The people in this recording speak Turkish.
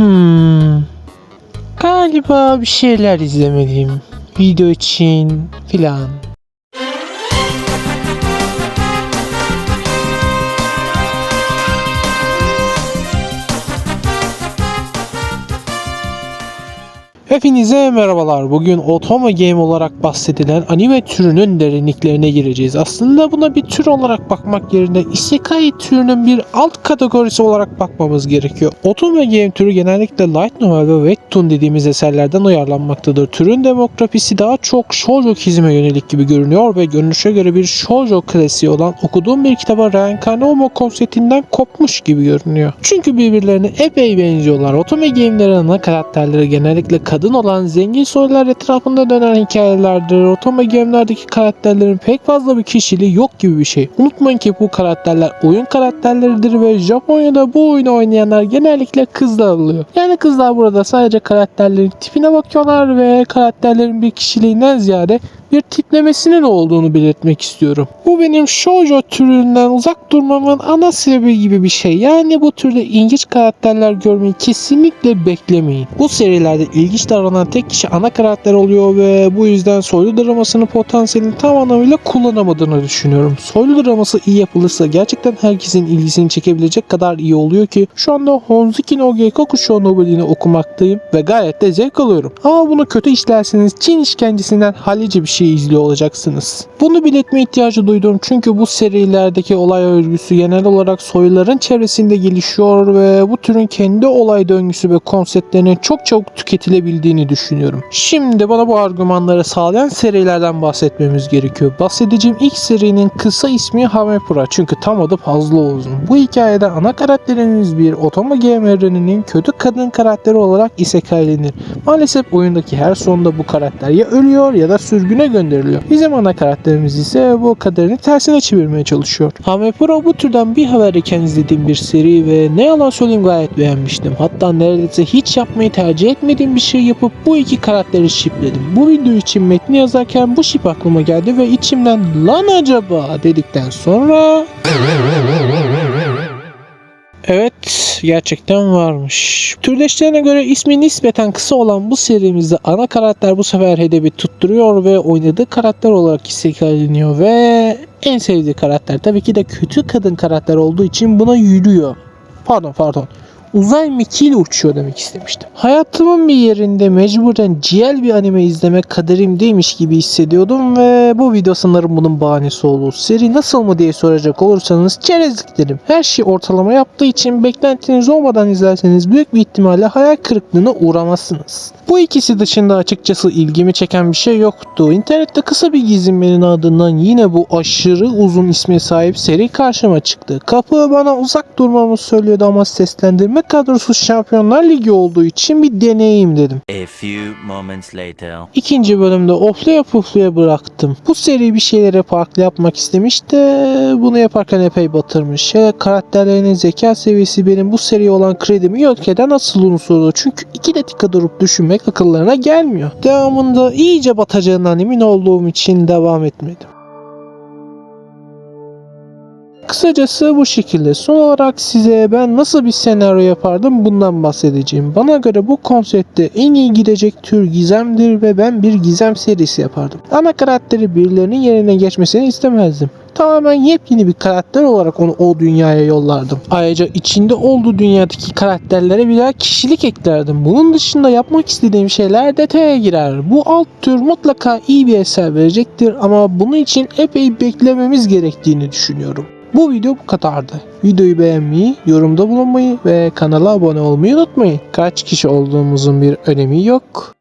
Hmm. Galiba bir şeyler izlemeliyim. Video için filan. Hepinize merhabalar. Bugün Otoma Game olarak bahsedilen anime türünün derinliklerine gireceğiz. Aslında buna bir tür olarak bakmak yerine Isekai türünün bir alt kategorisi olarak bakmamız gerekiyor. Otoma Game türü genellikle light novel ve webtoon dediğimiz eserlerden uyarlanmaktadır. Türün demografisi daha çok shoujo çizime yönelik gibi görünüyor ve görünüşe göre bir shoujo klasiği olan okuduğum bir kitaba reenkarne olma konseptinden kopmuş gibi görünüyor. Çünkü birbirlerine epey benziyorlar. Otome Game'lerin ana karakterleri genellikle kadın olan zengin soylar etrafında dönen hikayelerdir. Otome Game'lerdeki karakterlerin pek fazla bir kişiliği yok gibi bir şey. Unutmayın ki bu karakterler oyun karakterleridir ve Japonya'da bu oyunu oynayanlar genellikle kızlar oluyor. Yani kızlar burada sadece karakterlerin tipine bakıyorlar ve karakterlerin bir kişiliğinden ziyade bir tiplemesinin olduğunu belirtmek istiyorum. Bu benim shoujo türünden uzak durmamın ana sebebi gibi bir şey. Yani bu türde ilginç karakterler görmeyi kesinlikle beklemeyin. Bu serilerde ilginç davranan tek kişi ana karakter oluyor ve bu yüzden soylu dramasının potansiyelini tam anlamıyla kullanamadığını düşünüyorum. Soylu draması iyi yapılırsa gerçekten herkesin ilgisini çekebilecek kadar iyi oluyor ki şu anda Honzuki no Geikoku Shou Novel'ini okumaktayım ve gayet de zevk alıyorum. Ama bunu kötü işlerseniz Çin işkencesinden hallice bir şey izliyor olacaksınız. Bunu belirtme ihtiyacı duydum çünkü bu serilerdeki olay örgüsü genel olarak soyluların çevresinde gelişiyor ve bu türün kendi olay döngüsü ve konseptlerinin çok çabuk tüketilebildiğini düşünüyorum. Şimdi bana bu argümanları sağlayan serilerden bahsetmemiz gerekiyor. Bahsedeceğim ilk serinin kısa ismi Hamepura çünkü tam adı fazla uzun. Bu hikayede ana karakterimiz bir otoma game evreninin kötü kadın karakteri olarak isekailenir. Maalesef oyundaki her sonda bu karakter ya ölüyor ya da sürgüne gönderiliyor. Bizim ana karakterimiz ise bu kaderini tersine çevirmeye çalışıyor. Hamepura bu türden bir haber iken izlediğim bir seri ve ne yalan söyleyeyim gayet beğenmiştim. Hatta neredeyse hiç yapmayı tercih etmediğim bir şey yapıp bu iki karakteri shipledim. Bu video için metni yazarken bu ship aklıma geldi ve içimden lan acaba dedikten sonra Evet, gerçekten varmış. Türdeşlerine göre ismi nispeten kısa olan bu serimizde ana karakter bu sefer hedefi tutturuyor ve oynadığı karakter olarak istekleniyor ve en sevdiği karakter tabii ki de kötü kadın karakter olduğu için buna yürüyor. Pardon pardon. Uzay mekiğiyle uçuyor demek istemiştim. Hayatımın bir yerinde mecburen ciğer bir anime izlemek kaderimdeymiş gibi hissediyordum ve bu video sanırım bunun bahanesi oldu. Seri nasıl mı diye soracak olursanız çerezlik derim. Her şey ortalama yaptığı için beklentiniz olmadan izlerseniz büyük bir ihtimalle hayal kırıklığına uğramazsınız. Bu ikisi dışında açıkçası ilgimi çeken bir şey yoktu. İnternette kısa bir gezinmenin ardından yine bu aşırı uzun isme sahip seri karşıma çıktı. Kapı bana uzak durmamı söylüyordu ama seslendirme kadrosu Şampiyonlar Ligi olduğu için bir deneyim dedim. A few moments later. İkinci bölümde oflaya puflaya bıraktım. Bu seri bir şeylere farklı yapmak istemiş de bunu yaparken epey batırmış. Hele karakterlerinin zeka seviyesi benim bu seriye olan kredimi yok eden asıl unsurdu. Çünkü iki dakika durup düşünmek akıllarına gelmiyor. Devamında iyice batacağından emin olduğum için devam etmedim. Kısacası bu şekilde. Son olarak size ben nasıl bir senaryo yapardım bundan bahsedeceğim. Bana göre bu konsepte en iyi gidecek tür gizemdir ve ben bir gizem serisi yapardım. Ana karakteri birilerinin yerine geçmesini istemezdim. Tamamen yepyeni bir karakter olarak onu o dünyaya yollardım. Ayrıca içinde olduğu dünyadaki karakterlere birer kişilik eklerdim. Bunun dışında yapmak istediğim şeyler detaya girer. Bu alt tür mutlaka iyi bir eser verecektir ama bunun için epey beklememiz gerektiğini düşünüyorum. Bu video bu kadardı. Videoyu beğenmeyi, yorumda bulunmayı ve kanala abone olmayı unutmayın. Kaç kişi olduğumuzun bir önemi yok.